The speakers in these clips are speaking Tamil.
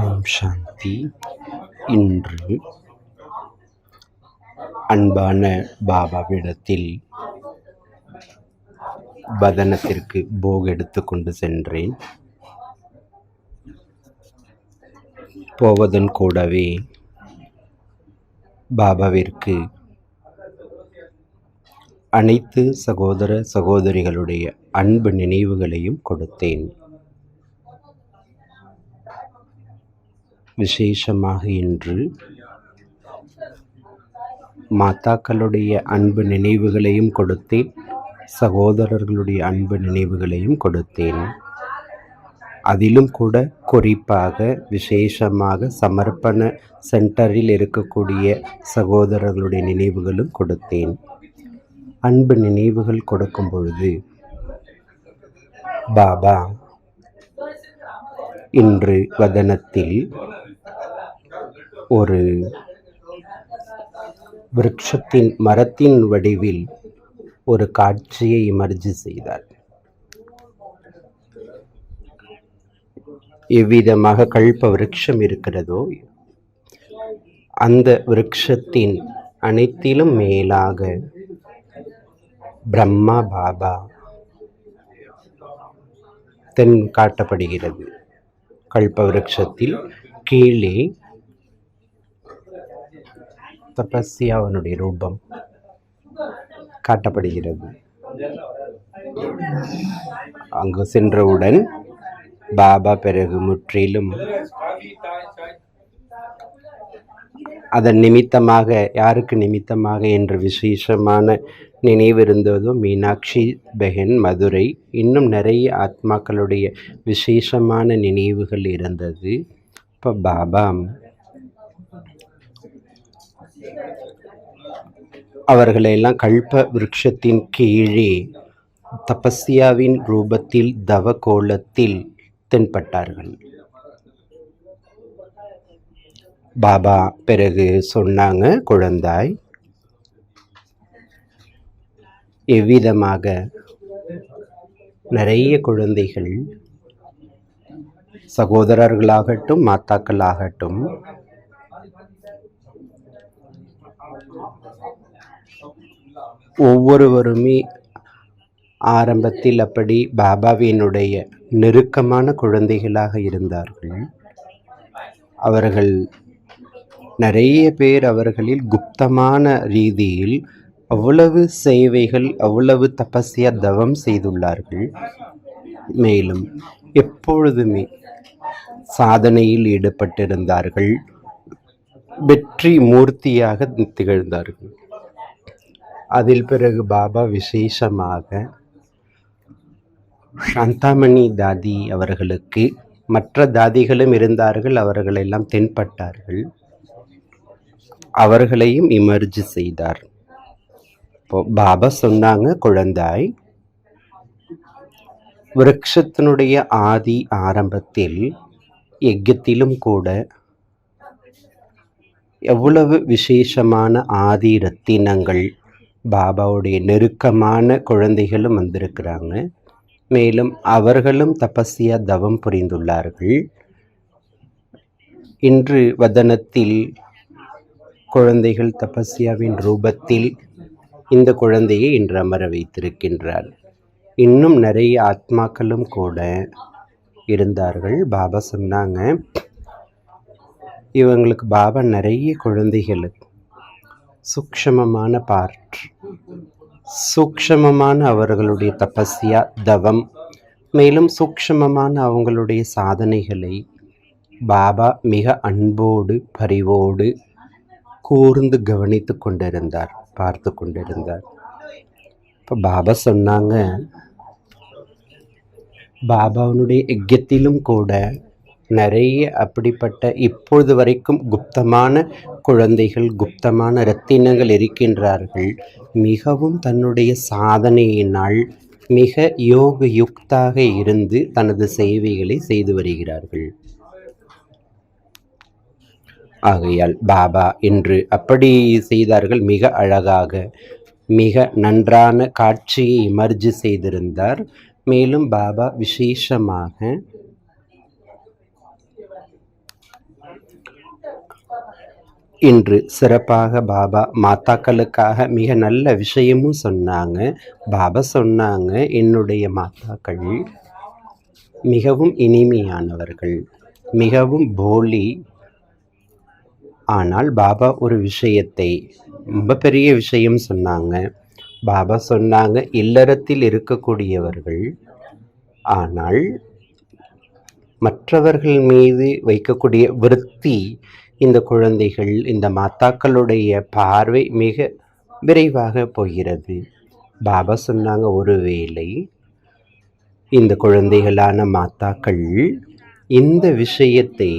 ஓம் சாந்தி. இன்று அன்பான பாபாவிடத்தில் பதனத்திற்கு போக் எடுத்து கொண்டு சென்றேன். போவதன் கூடவே பாபாவிற்கு அனைத்து சகோதர சகோதரிகளுடைய அன்பு நினைவுகளையும் கொடுத்தேன். விசேஷமாக இன்று மாதாக்களுடைய அன்பு நினைவுகளையும் கொடுத்தேன். சகோதரர்களுடைய அன்பு நினைவுகளையும் கொடுத்தேன். அதிலும் கூட குறிப்பாக விசேஷமாக சமர்ப்பண சென்டரில் இருக்கக்கூடிய சகோதரர்களுடைய நினைவுகளும் கொடுத்தேன். அன்பு நினைவுகள் கொடுக்கும் பொழுது பாபா இன்று வதனத்தில் ஒரு விருட்சத்தின் மரத்தின் வடிவில் ஒரு காட்சியை இமர்ஜி செய்தார். எவ்விதமாக கல்ப விருட்சம் இருக்கிறதோ அந்த விருட்சத்தின் அனைத்திலும் மேலாக பிரம்மா பாபா தென் காட்டப்படுகிறது. கல்பவருஷத்தில் கீழே தபஸ்யாவனுடைய ரூபம் காட்டப்படுகிறது. அங்கு சென்றவுடன் பாபா பிறகு முற்றிலும் அதன் நிமித்தமாக யாருக்கு நிமித்தமாக என்று விசேஷமான நினைவு இருந்ததும் மீனாட்சி பெஹன் மதுரை இன்னும் நிறைய ஆத்மாக்களுடைய விசேஷமான நினைவுகள் இருந்தது. இப்போ பாபா அவர்களையெல்லாம் கல்ப விருட்சத்தின் கீழே தபஸ்யாவின் ரூபத்தில் தவ கோலத்தில் தென்பட்டார்கள். பாபா பிறகு சொன்னாங்க குழந்தாய். எவ்விதமாக நிறைய குழந்தைகள் சகோதரர்களாகட்டும் மாத்தாக்களாகட்டும் ஒவ்வொருவருமே ஆரம்பத்தில் அப்படி பாபாவினுடைய நெருக்கமான குழந்தைகளாக இருந்தார்கள். அவர்கள் நிறைய பேர் அவர்களில் குப்தமான ரீதியில் அவ்வளவு சேவைகள் அவ்வளவு தபஸ்யா தவம் செய்துள்ளார்கள். மேலும் எப்பொழுதுமே சாதனையில் ஈடுபட்டிருந்தார்கள். வெற்றி மூர்த்தியாக திகழ்ந்தார்கள். அதில் பிறகு பாபா விசேஷமாக சாந்தாமணி தாதி அவர்களுக்கு மற்ற தாதிகளும் இருந்தார்கள் அவர்களெல்லாம் தென்பட்டார்கள். அவர்களையும் இமர்ஜ் செய்தார். இப்போ பாபா சொன்னாங்க குழந்தாய் விரக்ஷத்தினுடைய ஆதி ஆரம்பத்தில் யஜ்யத்திலும் கூட எவ்வளவு விசேஷமான ஆதி ரத்தினங்கள் பாபாவுடைய நெருக்கமான குழந்தைகளும் வந்திருக்கிறாங்க. மேலும் அவர்களும் தபஸ்யா தவம் புரிந்துள்ளார்கள். இன்று வதனத்தில் குழந்தைகள் தபஸ்யாவின் ரூபத்தில் இந்த குழந்தையை இன்று அமர வைத்திருக்கின்றார். இன்னும் நிறைய ஆத்மாக்களும் கூட இருந்தார்கள். பாபா சொன்னாங்க இவங்களுக்கு பாபா நிறைய குழந்தைகளுக்கு சூக்ஷமமான பார்ட் சூக்ஷமமான அவர்களுடைய தபஸ்யா தவம் மேலும் சூக்ஷமமான அவங்களுடைய சாதனைகளை பாபா மிக அன்போடு பரிவோடு கூர்ந்து கவனித்து கொண்டிருந்தார் பார்த்து கொண்டிருந்தார். இப்போ பாபா சொன்னாங்க பாபாவனுடைய யஜ்யத்திலும் கூட நிறைய அப்படிப்பட்ட இப்பொழுது வரைக்கும் குப்தமான குழந்தைகள் குப்தமான இரத்தினங்கள் இருக்கின்றார்கள். மிகவும் தன்னுடைய சாதனையினால் மிக யோக யுக்தாக இருந்து தனது சேவைகளை செய்து வருகிறார்கள். ஆகையால் பாபா என்று அப்படி செய்தார்கள். மிக அழகாக மிக நன்றான காட்சியை இமர்ஜி செய்திருந்தார். மேலும் பாபா விசேஷமாக இன்று சிறப்பாக பாபா மாத்தாக்களுக்காக மிக நல்ல விஷயமும் சொன்னாங்க. பாபா சொன்னாங்க என்னுடைய மாத்தாக்கள் மிகவும் இனிமையானவர்கள் மிகவும் போலி ஆனால் பாபா ஒரு விஷயத்தை ரொம்ப பெரிய விஷயம் சொன்னாங்க. பாபா சொன்னாங்க இல்லறத்தில் இருக்கக்கூடியவர்கள் ஆனால் மற்றவர்கள் மீது வைக்கக்கூடிய விருத்தி இந்த குழந்தைகள் இந்த மாத்தாக்களுடைய பார்வை மிக விரைவாக போகிறது. பாபா சொன்னாங்க ஒருவேளை இந்த குழந்தைகளான மாத்தாக்கள் இந்த விஷயத்தை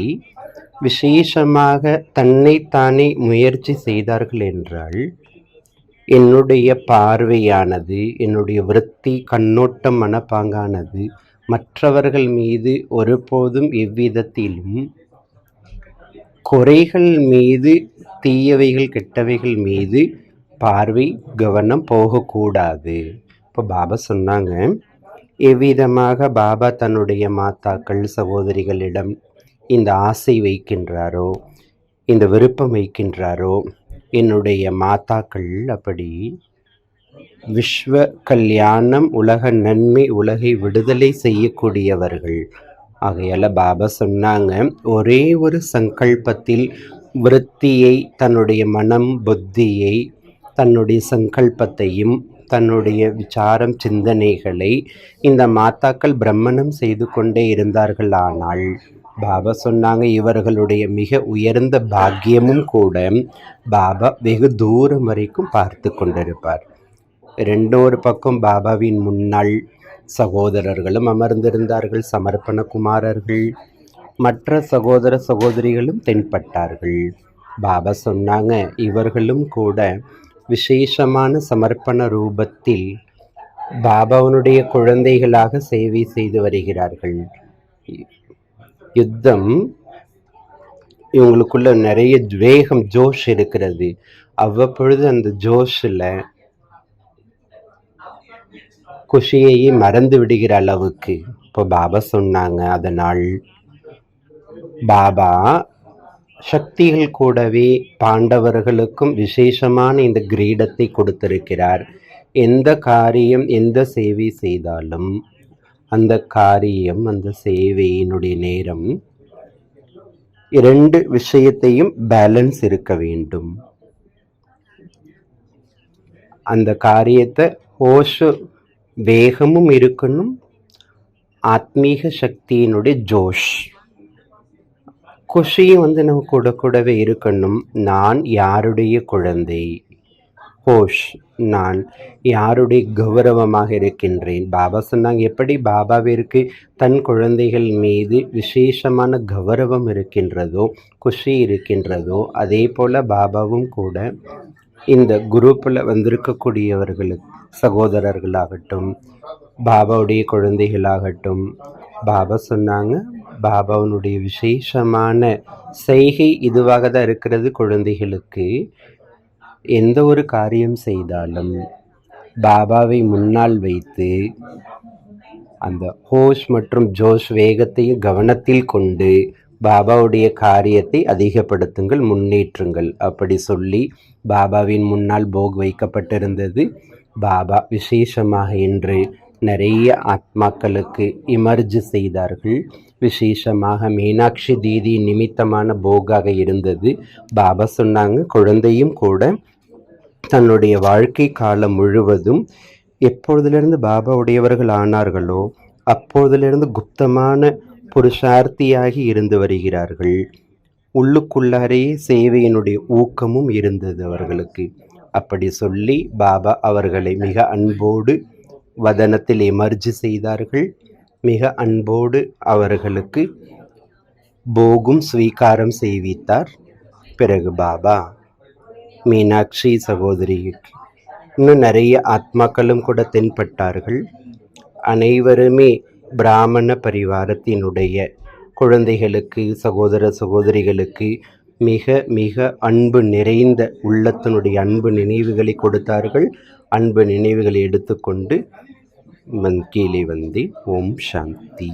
விசேஷமாக தன்னைத்தானே முயற்சி செய்தார்கள் என்றால் என்னுடைய பார்வையானது என்னுடைய விருத்தி கண்ணோட்டம் மனப்பாங்கானது மற்றவர்கள் மீது ஒருபோதும் எவ்விதத்திலும் குறைகள் மீது தீயவைகள் கெட்டவைகள் மீது பார்வை கவனம் போகக்கூடாது. இப்போ பாபா சொன்னாங்க எவ்விதமாக பாபா தன்னுடைய மாத்தாக்கள் சகோதரிகளிடம் இந்த ஆசை வைக்கின்றாரோ? இந்த விருப்பம் வைக்கின்றாரோ? என்னுடைய மாதாக்கள் அப்படி விஸ்வ கல்யாணம் உலக நன்மை உலகை விடுதலை செய்யக்கூடியவர்கள். ஆகையால் பாபா சொன்னாங்க ஒரே ஒரு சங்கல்பத்தில் விருத்தியை தன்னுடைய மனம் புத்தியை தன்னுடைய சங்கல்பத்தையும் தன்னுடைய விசாரம் சிந்தனைகளை இந்த மாத்தாக்கள் பிரம்மணம் செய்து கொண்டே இருந்தார்கள் ஆனால் பாபா சொன்னாங்க இவர்களுடைய மிக உயர்ந்த பாக்கியமும் கூட பாபா வெகு தூரம் வரைக்கும் பார்த்து கொண்டிருப்பார். ரெண்டொரு பக்கம் பாபாவின் முன்னாள் சகோதரர்களும் அமர்ந்திருந்தார்கள் சமர்ப்பண குமாரர்கள். மற்ற சகோதர சகோதரிகளும் தென்பட்டார்கள். பாபா சொன்னாங்க இவர்களும் கூட விசேஷமான சமர்ப்பண ரூபத்தில் பாபாவனுடைய குழந்தைகளாக சேவை செய்து வருகிறார்கள். யுத்தம் இவங்களுக்குள்ள நிறைய வேகம் ஜோஷ் இருக்கிறது. அவ்வப்பொழுது அந்த ஜோஷில் குஷியையே மறந்து விடுகிற அளவுக்கு இப்போ பாபா சொன்னாங்க அதனால் பாபா சக்திகள் கூடவே பாண்டவர்களுக்கும் விசேஷமான இந்த கிரீடத்தை கொடுத்திருக்கிறார். எந்த காரியம் எந்த சேவை செய்தாலும் அந்த காரியம் அந்த சேவையினுடைய நேரம் இரண்டு விஷயத்தையும் பேலன்ஸ் இருக்க வேண்டும். அந்த காரியத்தை ஹோஷ வேகமும் இருக்கணும் ஆத்மீக சக்தியினுடைய ஜோஷ். குஷியும் வந்து நம்ம கூட கூடவே இருக்கணும். நான் யாருடைய குழந்தை? ஹோஷ் நான் யாருடைய கௌரவமாக இருக்கின்றேன்? பாபா சொன்னாங்க எப்படி பாபாவிற்கு தன் குழந்தைகள் மீது விசேஷமான கௌரவம் இருக்கின்றதோ குஷி இருக்கின்றதோ அதே போல் பாபாவும் கூட இந்த குரூப்பில் வந்திருக்கக்கூடியவர்களுக்கு சகோதரர்களாகட்டும் பாபாவுடைய குழந்தைகளாகட்டும் பாபா சொன்னாங்க பாபாவுனுடைய விசேஷமான செய்கை இதுவாக தான் இருக்கிறது குழந்தைகளுக்கு. எந்த ஒரு காரியம் செய்தாலும் பாபாவை முன்னால் வைத்து அந்த ஹோஷ் மற்றும் ஜோஷ் வேகத்தையும் கவனத்தில் கொண்டு பாபாவுடைய காரியத்தை அதிகப்படுத்துங்கள் முன்னேற்றுங்கள். அப்படி சொல்லி பாபாவின் முன்னால் போக் வைக்கப்பட்டிருந்தது. பாபா விசேஷமாக இன்று நிறைய ஆத்மாக்களுக்கு இமர்ஜ் செய்தார்கள். விசேஷமாக மீனாட்சி தீதி நிமித்தமான போகாக இருந்தது. பாபா சொன்னாங்க குழந்தையும் கூட தன்னுடைய வாழ்க்கை காலம் முழுவதும் எப்பொழுதிலிருந்து பாபா உடையவர்கள் ஆனார்களோ அப்பொழுதிலிருந்து குப்தமான புருஷார்த்தியாகி இருந்து வருகிறார்கள். உள்ளுக்குள்ளாரையே சேவையினுடைய ஊக்கமும் இருந்தது அவர்களுக்கு. அப்படி சொல்லி பாபா அவர்களை மிக அன்போடு வதனத்தில் எமர்ஜி செய்தார்கள். மிக அன்போடு அவர்களுக்கு போகும் ஸ்வீகாரம் செய்வித்தார். பிறகு பாபா மீனாட்சி சகோதரிக்கு. இன்னும் நிறைய ஆத்மாக்களும் கூட தென்பட்டார்கள். அனைவருமே பிராமண பரிவாரத்தினுடைய குழந்தைகளுக்கு சகோதர சகோதரிகளுக்கு மிக மிக அன்பு நிறைந்த உள்ளத்தினுடைய அன்பு நினைவுகளை கொடுத்தார்கள். அன்பு நினைவுகளை எடுத்துக்கொண்டு வந் கீழே வந்தேன் ஓம் சாந்தி.